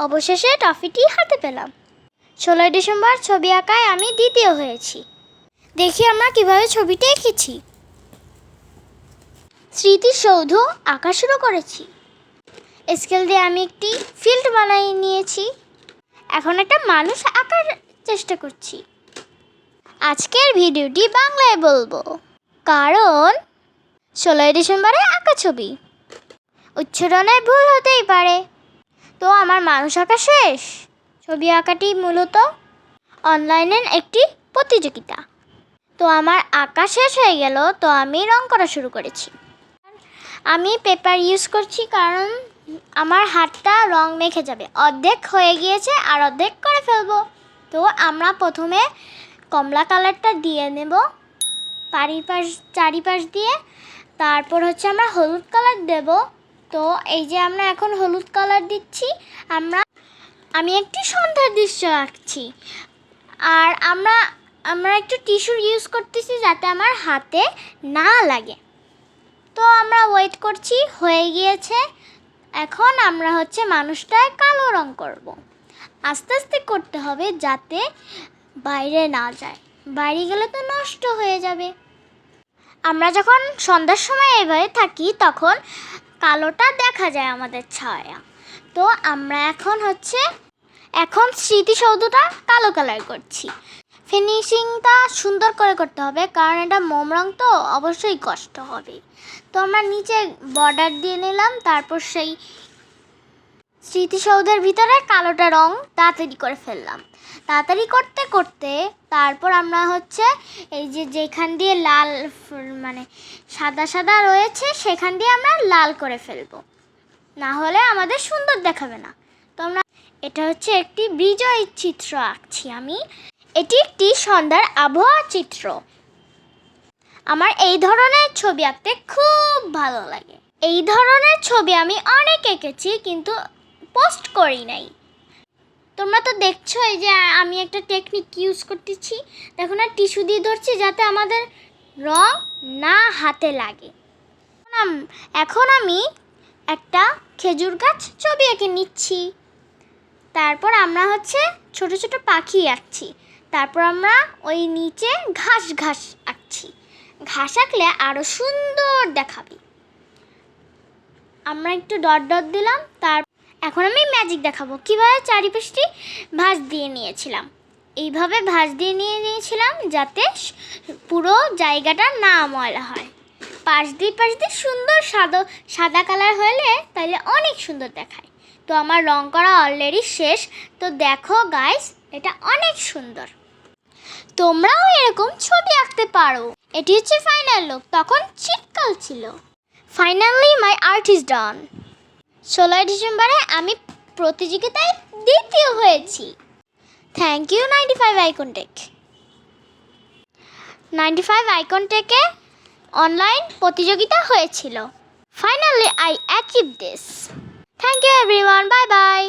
অবশেষে ট্রফিটি হাতে পেলাম। ষোলোই ডিসেম্বর ছবি আঁকায় আমি দ্বিতীয় হয়েছি। দেখি আমরা কীভাবে ছবিটি এঁকেছি। স্মৃতিসৌধ আঁকা শুরু করেছি। স্কেল দিয়ে আমি একটি ফিল্ড বানিয়ে নিয়েছি। এখন একটা মানুষ আঁকার চেষ্টা করছি। আজকের ভিডিওটি বাংলায় বলব। কারণ ষোলোই ডিসেম্বরে আঁকা ছবি। উচ্চারণে ভুল হতেই পারে। তো আমার মানুষ আঁকা শেষ? ছবি আঁকাটি মূলত অনলাইনের একটি প্রতিযোগিতা। তো আমার আঁকা শেষ হয়ে গেল, তো আমি রং করা শুরু করেছি। আমি পেপার ইউজ করছি কারণ আমার হাতটা রং মেখে যাবে। অর্ধেক হয়ে গিয়েছে আর অর্ধেক করে ফেলব। তো আমরা প্রথমে কমলা কালারটা দিয়ে নেব পারিপাশ চারিপাশ দিয়ে। তারপর হচ্ছে আমরা হলুদ কালার দেব। তো এই যে আমরা এখন হলুদ কালার দিচ্ছি, আমরা, আমি একটি সন্ধ্যার দৃশ্য আঁকছি। আর আমরা আমরা একটু টিস্যু ইউজ করতেছি যাতে আমার হাতে না লাগে। তো আমরা ওয়েট করছি, হয়ে গিয়েছে। এখন আমরা হচ্ছে মানুষটায় কালো রং করব। আস্তে আস্তে করতে হবে যাতে বাইরে না যায়। বাইরে গেলে তো নষ্ট হয়ে যাবে। আমরা যখন সন্ধ্যার সময় এভাবে থাকি, তখন কালোটা দেখা যায় আমাদের ছায়া। তো আমরা এখন হচ্ছে, এখন স্মৃতিসৌধটা কালো কালার করছি। ফিনিশিংটা সুন্দর করে করতে হবে, কারণ এটা মোম রং তো অবশ্যই কষ্ট হবে। তো আমরা নিচে বর্ডার দিয়ে নিলাম, তারপর সেই স্মৃতিসৌধের ভিতরে কালোটা রং তাড়াতাড়ি করে ফেললাম। তাড়াতাড়ি করতে করতে তারপর আমরা হচ্ছে এই যে যেখান দিয়ে লাল মানে সাদা সাদা রয়েছে, সেখান দিয়ে আমরা লাল করে ফেলব। না হলে আমাদের সুন্দর দেখাবে না। তো আমরা এটা হচ্ছে একটি বিজয় চিত্র আঁকছি আমি। এটি একটি সন্ধ্যার আবহাওয়া চিত্র। আমার এই ধরনের ছবি আঁকতে খুব ভালো লাগে। এই ধরনের ছবি আমি অনেক এঁকেছি, কিন্তু পোস্ট করি নাই। তোমরা তো দেখছ এই যে আমি একটা টেকনিক ইউজ করতেছি। দেখো না টিস্যু দিয়ে ধরছি যাতে আমাদের রং না হাতে লাগে। এখন আমি একটা খেজুর গাছ ছবি এঁকে নিচ্ছি। তারপর আমরা হচ্ছে ছোট ছোট পাখি আঁকছি। তারপর আমরা ওই নিচে ঘাস ঘাস আঁকছি। ঘাস আঁকলে আরও সুন্দর দেখাবে। আমরা একটু ডট ডট দিলাম, তার এখন আমি ম্যাজিক দেখাবো। কীভাবে চারিপাশটি ভাঁজ দিয়ে নিয়েছিলাম? এইভাবে ভাঁজ দিয়ে নিয়ে নিয়েছিলাম যাতে পুরো জায়গাটা না ময়লা হয়। পাশ দিয়ে পাশ দিয়ে সুন্দর সাদা সাদা কালার হলে তাহলে অনেক সুন্দর দেখায়। তো আমার রং করা অলরেডি শেষ। তো দেখো গাইস এটা অনেক সুন্দর। তোমরাও এরকম ছবি আঁকতে পারো। এটি হচ্ছে ফাইনাল লুক তখন শীতকাল ছিল। Finally my art is done ষোলোই ডিসেম্বরে আমি প্রতিযোগিতায় দ্বিতীয় হয়েছি। Thank you ninety five Icontech ninety five আইকনটেকে online প্রতিযোগিতা হয়েছিল। Finally I achieve this thank you everyone bye bye